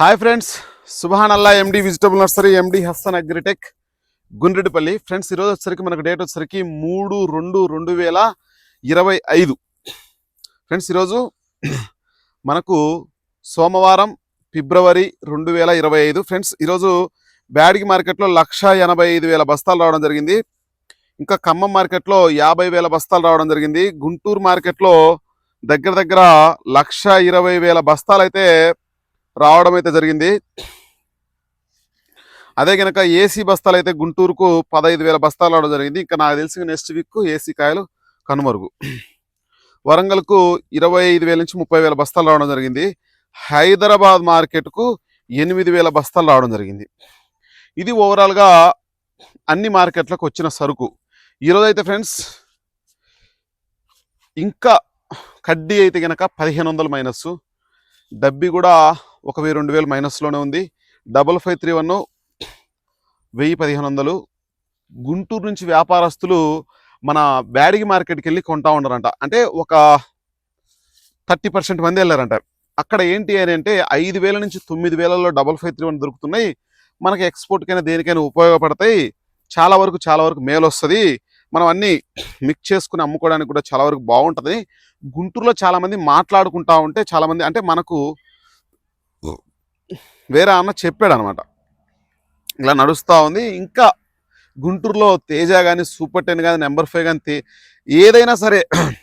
Hi friends Subhan Allah MD vegetable nursery MD Hastan agritech Gundreddipalli. Friends ఈరోజు వచ్చేసరికి మనకు date వచ్చేసరికి మూడు రెండు రెండు వేల ఇరవై ఐదు. ఫ్రెండ్స్ ఈరోజు మనకు సోమవారం ఫిబ్రవరి రెండు వేల ఇరవై ఐదు. ఫ్రెండ్స్ ఈరోజు బ్యాడిగి మార్కెట్లో లక్ష ఎనభై ఐదు వేల బస్తాలు రావడం జరిగింది. ఇంకా ఖమ్మం మార్కెట్లో యాభై వేల బస్తాలు రావడం జరిగింది. గుంటూరు మార్కెట్లో దగ్గర దగ్గర లక్ష ఇరవై వేల బస్తాలు అయితే రావడం అయితే జరిగింది. అదే కనుక ఏసీ బస్తాలు అయితే గుంటూరుకు పదహైదు వేల బస్తాలు రావడం జరిగింది. ఇంకా నాకు తెలిసి నెక్స్ట్ వీక్ ఏసీ కాయలు కనుమరుగు. వరంగల్కు ఇరవై ఐదు వేల నుంచి ముప్పై వేల బస్తాలు రావడం జరిగింది. హైదరాబాద్ మార్కెట్కు ఎనిమిది వేల బస్తాలు రావడం జరిగింది. ఇది ఓవరాల్గా అన్ని మార్కెట్లకు వచ్చిన సరుకు. ఈరోజు అయితే ఫ్రెండ్స్ ఇంకా కడ్డీ అయితే కనుక పదిహేను వందలు మైనస్ డబ్బి కూడా ఒక వెయ్యి రెండు వేలు మైనస్లోనే ఉంది. డబల్ ఫైవ్ త్రీ వన్ వెయ్యి పదిహేను వందలు. గుంటూరు నుంచి వ్యాపారస్తులు మన బ్యాడిగి మార్కెట్కి వెళ్ళి కొంటా ఉండరంట. అంటే ఒక థర్టీ పర్సెంట్ మంది వెళ్ళారంట. అక్కడ ఏంటి అని అంటే ఐదు వేల నుంచి తొమ్మిది వేలలో డబల్ ఫైవ్ త్రీ వన్ దొరుకుతున్నాయి. మనకి ఎక్స్పోర్ట్కైనా దేనికైనా ఉపయోగపడతాయి. చాలా వరకు చాలా వరకు మేలు వస్తుంది. మనం అన్నీ మిక్స్ చేసుకుని అమ్ముకోవడానికి కూడా చాలా వరకు బాగుంటుంది. గుంటూరులో చాలామంది మాట్లాడుకుంటూ మాట్లాడుకుంటా ఉంటే చాలామంది అంటే మనకు వేరే అన్న చెప్పాడు అనమాట ఇలా నడుస్తూ ఉంది. ఇంకా గుంటూరులో తేజ కానీ సూపర్ టెన్ కానీ నెంబర్ ఫైవ్ కానీ తే- ఏదైనా సరే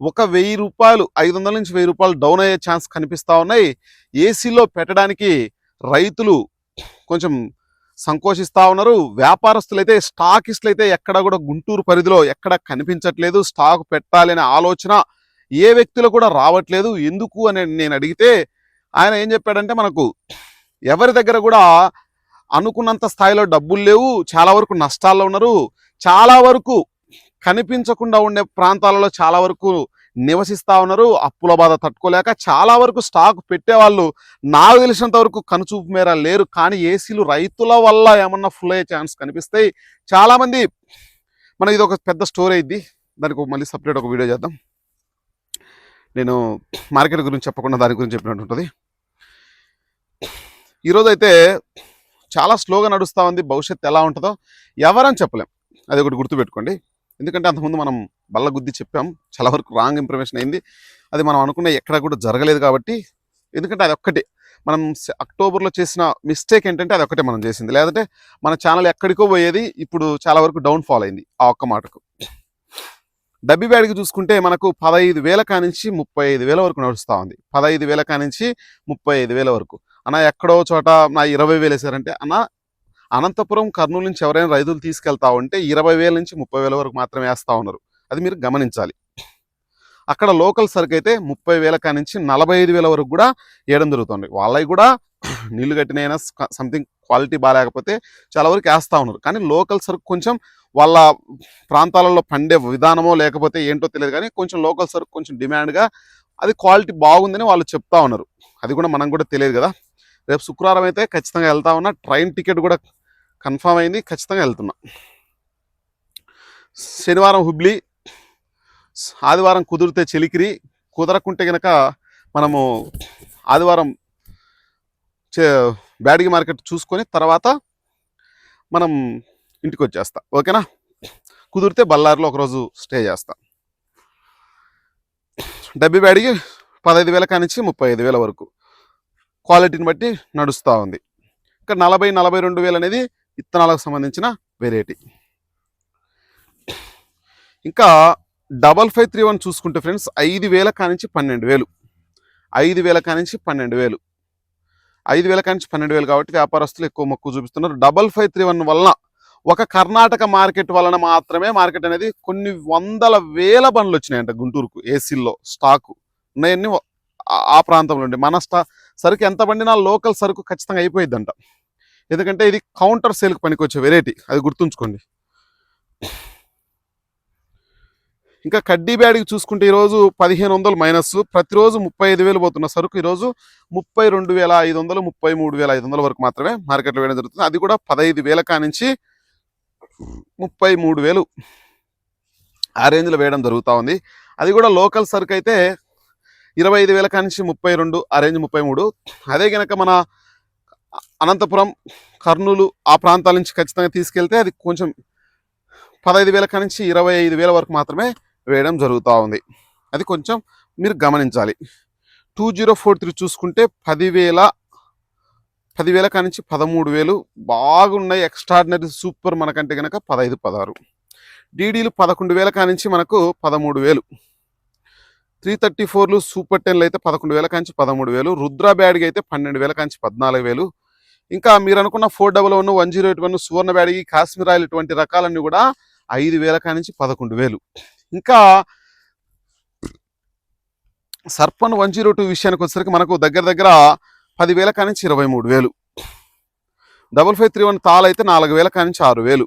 ఒక వెయ్యి రూపాయలు ఐదు వందల నుంచి వెయ్యి రూపాయలు డౌన్ అయ్యే ఛాన్స్ కనిపిస్తూ ఉన్నాయి. ఏసీలో పెట్టడానికి రైతులు కొంచెం సంకోచిస్తూ ఉన్నారు. వ్యాపారస్తులు అయితే స్టాకిస్టులు అయితే ఎక్కడ కూడా గుంటూరు పరిధిలో ఎక్కడ కనిపించట్లేదు. స్టాక్ పెట్టాలనే ఆలోచన ఏ వ్యక్తులు కూడా రావట్లేదు. ఎందుకు అని నేను అడిగితే ఆయన ఏం చెప్పాడంటే మనకు ఎవరి దగ్గర కూడా అనుకున్నంత స్థాయిలో డబ్బులు లేవు చాలా వరకు నష్టాల్లో ఉన్నారు చాలా వరకు కనిపించకుండా ఉండే ప్రాంతాలలో చాలా వరకు నివసిస్తూ ఉన్నారు అప్పుల బాధ తట్టుకోలేక చాలా వరకు స్టాక్ పెట్టేవాళ్ళు నాకు తెలిసినంత వరకు కనుచూపు మేర లేరు కానీ ఏసీలు రైతుల వల్ల ఏమన్నా ఫుల్ అయ్యే ఛాన్స్ కనిపిస్తాయి చాలామంది మన మనకి ఇది ఒక పెద్ద స్టోర్ అయింది దానికి మళ్ళీ సపరేట్ ఒక వీడియో చేద్దాం. నేను మార్కెట్ గురించి చెప్పకుండా దాని గురించి చెప్పినట్టు ఉంటుంది. ఈరోజు అయితే చాలా స్లోగా నడుస్తూ ఉంది. భవిష్యత్తు ఎలా ఉంటుందో ఎవరని చెప్పలేం. అది ఒకటి గుర్తుపెట్టుకోండి. ఎందుకంటే అంతకుముందు మనం బల్ల గుద్ది చెప్పాం. చాలా వరకు రాంగ్ ఇన్ఫర్మేషన్ అయింది. అది మనం అనుకున్న ఎక్కడ కూడా జరగలేదు కాబట్టి. ఎందుకంటే అది ఒక్కటే. మనం అక్టోబర్లో చేసిన మిస్టేక్ ఏంటంటే అది ఒక్కటే మనం చేసింది. లేదంటే మన ఛానల్ ఎక్కడికో పోయేది. ఇప్పుడు చాలా వరకు డౌన్ ఫాల్ అయింది ఆ ఒక్క మాటకు. డబ్బి బ్యాడ్కి చూసుకుంటే మనకు పదహైదు వేల కానించి ముప్పై ఐదు వేల వరకు నడుస్తూ ఉంది. పదహైదు వేల కానించి ముప్పై ఐదు వేల వరకు. అన్న ఎక్కడో చోట నా ఇరవై వేలు వేసారంటే అన్న అనంతపురం కర్నూలు నుంచి ఎవరైనా రైతులు తీసుకెళ్తా ఉంటే ఇరవై వేల నుంచి ముప్పై వేల వరకు మాత్రమే వేస్తూ ఉన్నారు. అది మీరు గమనించాలి. అక్కడ లోకల్ సరుకు అయితే ముప్పై వేల కానించి నలభై ఐదు వేల వరకు కూడా వేయడం జరుగుతుంది. వాళ్ళవి కూడా నీళ్ళు కట్టినైనా సంథింగ్ క్వాలిటీ బాగాలేకపోతే చాలా వరకు వేస్తూ ఉన్నారు. కానీ లోకల్ సరుకు కొంచెం వాళ్ళ ప్రాంతాలలో పండే విధానమో లేకపోతే ఏంటో తెలియదు కానీ కొంచెం లోకల్ సరుకు కొంచెం డిమాండ్గా అది క్వాలిటీ బాగుందని వాళ్ళు చెప్తా ఉన్నారు. అది కూడా మనం కూడా తెలియదు కదా. రేపు శుక్రవారం అయితే ఖచ్చితంగా వెళ్తా ఉన్నా. ట్రైన్ టికెట్ కూడా కన్ఫామ్ అయింది. ఖచ్చితంగా వెళ్తున్నా. శనివారం హుబ్లీ ఆదివారం కుదిరితే చెలికిరి కుదరకుంటే కనుక మనము ఆదివారం చే బ్యాడిగి మార్కెట్ చూసుకొని తర్వాత మనం ఇంటికి వచ్చేస్తా. ఓకేనా? కుదిరితే బళ్ళారిలో ఒకరోజు స్టే చేస్తా. డబ్బి బ్యాడిగి పదహైదు వేల కానించి ముప్పై ఐదు వేల వరకు. క్వాలిటీని బట్టి నడుస్తూ ఉంది. ఇంకా నలభై నలభై రెండు వేలు అనేది విత్తనాలకు సంబంధించిన వెరైటీ ఇంకా డబల్ ఫైవ్ త్రీ వన్ చూసుకుంటే ఫ్రెండ్స్ ఐదు వేల కానించి పన్నెండు వేలు. ఐదు వేల కానించి పన్నెండు వేలు. ఐదు వేల కానించి పన్నెండు వేలు కాబట్టి వ్యాపారస్తులు ఎక్కువ మొక్కు చూపిస్తున్నారు. డబల్ ఫైవ్ త్రీ వన్ వలన ఒక కర్ణాటక మార్కెట్ వలన మాత్రమే మార్కెట్ అనేది కొన్ని వందల వేల బండ్లు వచ్చినాయంట గుంటూరుకు ఏసీల్లో స్టాకు ఉన్నాయన్నీ ఆ- ప్రాంతంలో ఉండే. మన స్టా సరుకు ఎంత పండినా లోకల్ సరుకు ఖచ్చితంగా అయిపోయిద్దంట. ఎందుకంటే ఇది కౌంటర్ సేల్కి పనికొచ్చే వెరైటీ. అది గుర్తుంచుకోండి. ఇంకా కడ్డీ బ్యాడ్కి చూసుకుంటే ఈరోజు పదిహేను వందలు మైనస్. ప్రతిరోజు ముప్పై ఐదు వేలు పోతున్న సరుకు ఈరోజు ముప్పై రెండు వేల ఐదు వందలు ముప్పై మూడు వేల ఐదు వందల వరకు మాత్రమే మార్కెట్లో వేయడం జరుగుతుంది. అది కూడా పదహైదు వేల కానించి ముప్పై మూడు వేలు ఆ రేంజ్లో వేయడం జరుగుతూ ఉంది. అది కూడా లోకల్ సరుకు అయితే ఇరవై ఐదు వేల కానించి ముప్పై రెండు ఆ రేంజ్ ముప్పై మూడు. అదే కనుక మన అనంతపురం కర్నూలు ఆ ప్రాంతాల నుంచి ఖచ్చితంగా తీసుకెళ్తే అది కొంచెం పదహైదు వేల కానించి ఇరవై ఐదు వేల వరకు మాత్రమే వేయడం జరుగుతూ ఉంది. అది కొంచెం మీరు గమనించాలి. టూ జీరో ఫోర్ త్రీ చూసుకుంటే పదివేల పదివేల కానించి పదమూడు వేలు బాగున్నాయి. ఎక్స్ట్రాడినరీ సూపర్ మనకంటే కనుక పదహైదు పదహారు. డీడీలు పదకొండు వేల కానించి మనకు పదమూడు వేలు. త్రీ థర్టీ ఫోర్లు సూపర్ టెన్లు అయితే పదకొండు వేల కాంచి పదమూడు వేలు. రుద్ర బ్యాడ్కి అయితే పన్నెండు వేల కాంచి పద్నాలుగు వేలు. ఇంకా మీరు అనుకున్న four double one one zero eight one Suvarna బ్యాడ్కి Kashmir oil ఇటువంటి రకాలన్నీ కూడా ఐదు వేల కానించి పదకొండు వేలు. ఇంకా సర్పన్ వన్ జీరో టూ విషయానికి వచ్చేసరికి మనకు దగ్గర దగ్గర పదివేల కానించి ఇరవై మూడు వేలు. డబల్ ఫైవ్ త్రీ వన్ తాల్ అయితే నాలుగు వేల కానించి ఆరు వేలు.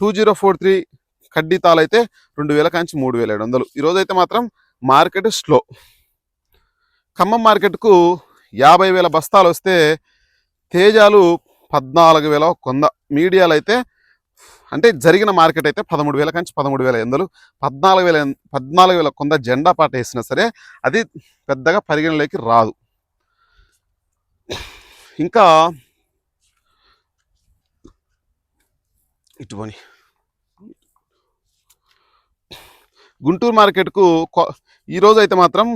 టూ జీరో ఫోర్ త్రీ కడ్డీ తాల్ అయితే రెండు వేల కానించి మూడు వేల ఏడు వందలు. ఈరోజు అయితే మాత్రం మార్కెట్ స్లో. ఖమ్మం మార్కెట్కు యాభై వేల బస్తాలు వస్తే తేజాలు పద్నాలుగు వేల కొంద. మీడియాలు అయితే అంటే జరిగిన మార్కెట్ అయితే పదమూడు వేల కంచి పదమూడు వేల ఎందులు. పద్నాలుగు వేల పద్నాలుగు వేల కొంద జెండా పాట వేసినా సరే అది పెద్దగా పరిగణలోకి రాదు. ఇంకా ఇటు పోనీ. గుంటూరు మార్కెట్కు ఈరోజు అయితే మాత్రం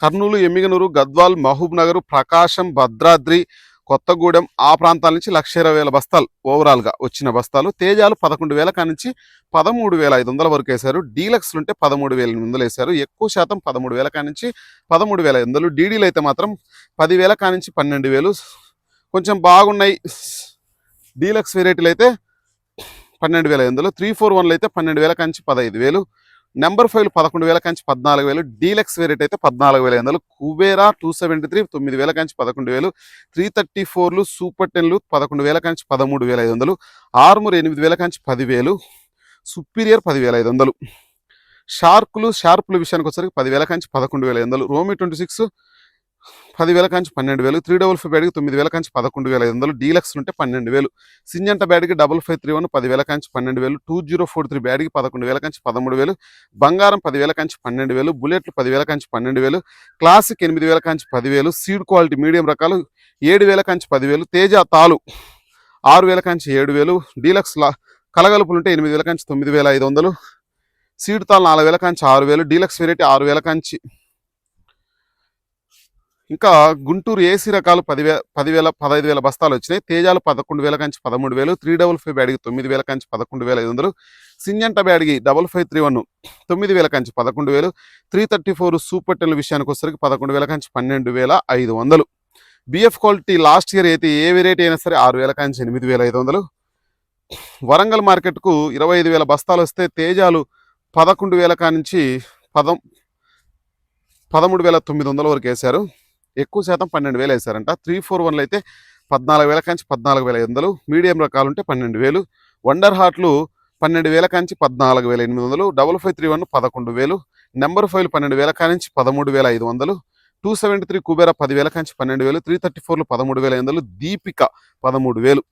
కర్నూలు ఎమ్మిగనూరు గద్వాల్ మహబూబ్ నగర్ ప్రకాశం భద్రాద్రి కొత్తగూడెం ఆ ప్రాంతాల నుంచి లక్ష ఇరవై వేల బస్తాలు ఓవరాల్గా వచ్చిన బస్తాలు. తేజాలు పదకొండు వేల కానించి పదమూడు వేల ఐదు వందల వరకు వేశారు. డీలక్స్లు ఉంటే పదమూడు వేల ఎనిమిది వందలు వేశారు. ఎక్కువ శాతం పదమూడు వేల కానించి పదమూడు వేల ఐదు వందలు. డీడీలు అయితే మాత్రం పదివేల కానించి పన్నెండు వేలు. కొంచెం బాగున్నాయి. డీలక్స్ వెరైటీలు అయితే పన్నెండు వేల ఐదు వందలు. త్రీ ఫోర్ వన్లు అయితే పన్నెండు వేల కానించి పదహైదు వేలు. నెంబర్ ఫైవ్ పదకొండు వేల కంచి పద్నాలుగు వేలు డీలక్స్ వేరియట్ అయితే పద్నాలుగు వేల ఐదు వందలు కుబేరా టూ సెవెంటీ త్రీ తొమ్మిది వేల కంచి పదకొండు వేలు త్రీ థర్టీ ఫోర్లు సూపర్ టెన్లు పదకొండు వేల కంచి పదమూడు వేల ఐదు వందలు ఆర్మూర్ ఎనిమిది వేల కంచి పదివేలు సుపీరియర్ పదివేల ఐదు వందలు. షార్కులు షార్పుల విషయానికి వచ్చరికి పదివేల కంచి పదకొండు వేల ఐదు వందలు రోమి ట్వంటీ సిక్స్ పదివేల కాంచి పన్నెండు వేలు త్రీ డబుల్ ఫైవ్ బ్యాడ్కి తొమ్మిది వేల కాంచి పదకొండు వేల ఐదు వందలు డీలక్స్ ఉంటే పన్నెండు వేలు సింజంట బ్యాడ్కి డబుల్ ఫైవ్ త్రీ వన్ పదివేల కాంచి పన్నెండు వేలు టూ జీరో ఫోర్ త్రీ బ్యాడ్కి పదకొండు వేల కాంచి పదమూడు వేలు బంగారం పదివేల కాంచి పన్నెండు వేలు బుల్లెట్లు పదివేల కాంచి పన్నెండు వేలు క్లాసిక్ ఎనిమిది వేల కాంచి పదివేలు సీడ్ క్వాలిటీ మీడియం రకాలు ఏడు వేల కాంచి పదివేలు తేజ తాలు ఆరు వేల కాంచి ఏడు వేలు డీలక్స్ లా కలగలుపులు ఉంటే ఎనిమిది వేల కాంచి తొమ్మిది వేల ఐదు వందలు సీడ్ తాలు నాలుగు వేల కాంచి ఆరు వేలు డీలక్స్ వెరైటీ ఆరు వేల కాంచి ఇంకా గుంటూరు ఏసీ రకాలు పదివే పదివేల పదహైదు వేల బస్తాలు వచ్చినాయి. తేజాలు పదకొండు వేల కంచి పదమూడు వేలు. త్రీ డబుల్ ఫైవ్ బ్యాడ్కి తొమ్మిది వేల కంచి పదకొండు వేల ఐదు వందలు. సింజంట బ్యాడ్కి డబుల్ ఫైవ్ త్రీ వన్ తొమ్మిది వేల కంచి పదకొండు వేలు. Three thirty four super ten విషయానికి వచ్చేసరికి పదకొండు వేల కంచి పన్నెండు వేల ఐదు వందలు. బిఎఫ్ క్వాలిటీ లాస్ట్ ఇయర్ అయితే ఏ వెరైటీ అయినా సరే ఆరు వేల కంచి ఎనిమిది వేల ఐదు వందలు. వరంగల్ మార్కెట్కు ఇరవై ఐదు వేల బస్తాలు వస్తే తేజాలు పదకొండు వేల కానించి పదం పదమూడు వేల తొమ్మిది వందల వరకు వేశారు. ఎక్కువ శాతం పన్నెండు వేలు వేశారంట. త్రీ ఫోర్ వన్లు అయితే పద్నాలుగు వేల కాంచి పద్నాలుగు వేల ఐదు వందలు. మీడియం రకాలు ఉంటే పన్నెండు వేలు. వండర్ హార్ట్లు పన్నెండు వేల కాంచి పద్నాలుగు వేల ఎనిమిది వందలు. డబుల్ ఫైవ్ త్రీ వన్ పదకొండు వేలు. నెంబర్ ఫైవ్ పన్నెండు వేల కానించి పదమూడు వేల ఐదు వందలు. టూ సెవెంటీ త్రీ కుబేరా పదివేల కాంచి పన్నెండు వేలు. త్రీ థర్టీ ఫోర్లు పదమూడు వేల ఐదు వందలు. దీపిక పదమూడు వేలు.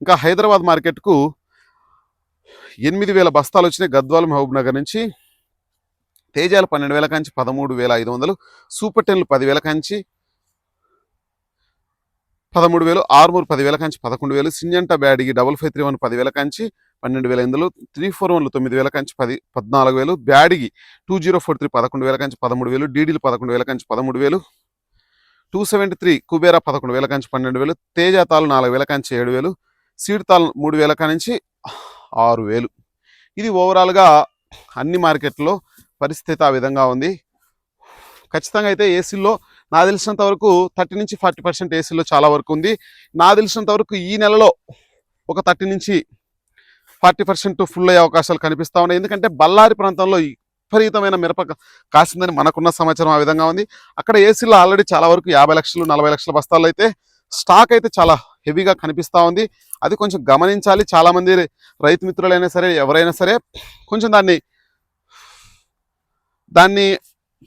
ఇంకా హైదరాబాద్ మార్కెట్కు ఎనిమిది వేల బస్తాలు వచ్చినాయి. గద్వాల్ మహబూబ్ నగర్ నుంచి. తేజాలు పన్నెండు వేల కాంచి పదమూడు వేల ఐదు వందలు సూపర్ టెన్లు పదివేల కాంచి పదమూడు వేలు ఆర్మూర్ పదివేల కాంచి పదకొండు వేలు సింజంట బ్యాడ్కి డబుల్ ఫైవ్ త్రీ వన్ పదివేల కాంచి పన్నెండు వేల ఎనిమిదిలో త్రీ ఫోర్ వన్లు తొమ్మిది వేల కంచి పది పద్నాలుగు వేలు బ్యాడ్కి టూ జీరో ఫోర్ త్రీ పదకొండు వేల కంచి పదమూడు వేలు డీడీలు పదకొండు వేల కంచి పదమూడు వేలు టూ సెవెంటీ త్రీ కుబేరా పదకొండు వేల కంచి పన్నెండు వేలు తేజ తాలు నాలుగు వేల కంచి ఏడు వేలు సీడ్ తాలు మూడు వేల నుంచి ఆరు వేలు. ఇది ఓవరాల్గా అన్ని మార్కెట్లో పరిస్థితి ఆ విధంగా ఉంది. ఖచ్చితంగా అయితే ఏసీలో నా తెలిసినంత వరకు థర్టీ నుంచి ఫార్టీ పర్సెంట్ ఏసీలో చాలా వరకు ఉంది. నా తెలిసినంత వరకు ఈ నెలలో ఒక థర్టీ నుంచి ఫార్టీ పర్సెంట్ ఫుల్ అయ్యే అవకాశాలు కనిపిస్తూ ఉన్నాయి. ఎందుకంటే బళ్ళారి ప్రాంతంలో విపరీతమైన మిరప కాసిందని మనకున్న సమాచారం ఆ విధంగా ఉంది. అక్కడ ఏసీలో ఆల్రెడీ చాలా వరకు యాభై లక్షలు నలభై లక్షల బస్తాలు అయితే స్టాక్ అయితే చాలా హెవీగా కనిపిస్తూ ఉంది. అది కొంచెం గమనించాలి. చాలామంది రైతు మిత్రులైనా సరే ఎవరైనా సరే కొంచెం దాన్ని దాన్ని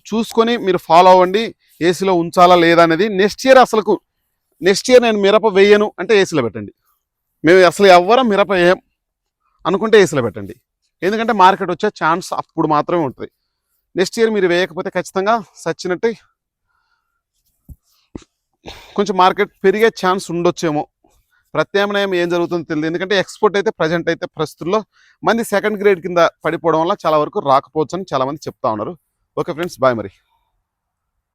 చూసుకొని మీరు ఫాలో అవ్వండి. ఏసీలో ఉంచాలా లేదా అనేది నెక్స్ట్ ఇయర్ అసలుకు నెక్స్ట్ ఇయర్ నేను మిరప వేయను అంటే ఏసీలో పెట్టండి. మేము అసలు ఎవ్వరం మిరప వేయం అనుకుంటే ఏసీలో పెట్టండి. ఎందుకంటే మార్కెట్ వచ్చే ఛాన్స్ అప్పుడు మాత్రమే ఉంటుంది. నెక్స్ట్ ఇయర్ మీరు వేయకపోతే ఖచ్చితంగా సచ్చినట్టు కొంచెం మార్కెట్ పెరిగే ఛాన్స్ ఉండొచ్చేమో. ప్రత్యామ్నాయం ఏం జరుగుతుందో తెలియదు. ఎందుకంటే ఎక్స్పోర్ట్ అయితే ప్రజెంట్ అయితే ప్రస్తుతంలో మంది సెకండ్ గ్రేడ్ కింద పడిపోవడం వల్ల చాలా వరకు రాకపోవచ్చు అని చాలామంది చెప్తా ఉన్నారు. ఓకే ఫ్రెండ్స్ బాయ్ మరి.